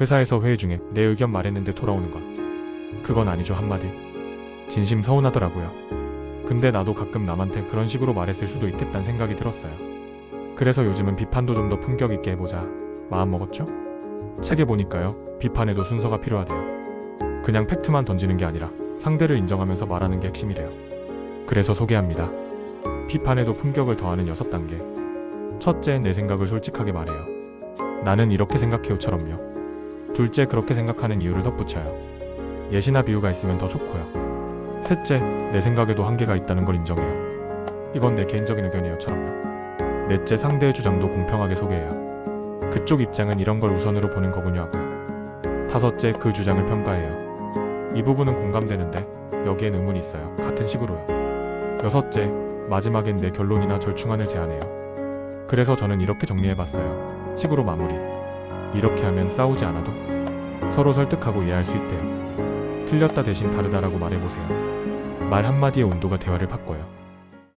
회사에서 회의 중에 내 의견 말했는데 돌아오는 것. 그건 아니죠 한마디. 진심 서운하더라고요. 근데 나도 가끔 남한테 그런 식으로 말했을 수도 있겠다는 생각이 들었어요. 그래서 요즘은 비판도 좀 더 품격 있게 해보자 마음 먹었죠? 책에 보니까요 비판에도 순서가 필요하대요. 그냥 팩트만 던지는 게 아니라 상대를 인정하면서 말하는 게 핵심이래요. 그래서 소개합니다. 비판에도 품격을 더하는 6단계. 첫째, 내 생각을 솔직하게 말해요. 나는 이렇게 생각해요처럼요. 둘째, 그렇게 생각하는 이유를 덧붙여요. 예시나 비유가 있으면 더 좋고요. 셋째, 내 생각에도 한계가 있다는 걸 인정해요. 이건 내 개인적인 의견이요처럼요. 넷째, 상대의 주장도 공평하게 소개해요. 그쪽 입장은 이런 걸 우선으로 보는 거군요 하고요. 다섯째, 그 주장을 평가해요. 이 부분은 공감되는데 여기엔 의문이 있어요. 같은 식으로요. 여섯째, 마지막엔 내 결론이나 절충안을 제안해요. 그래서 저는 이렇게 정리해봤어요. 식으로 마무리. 이렇게 하면 싸우지 않아도 서로 설득하고 이해할 수 있대요. 틀렸다 대신 다르다라고 말해보세요. 말 한마디의 온도가 대화를 바꿔요.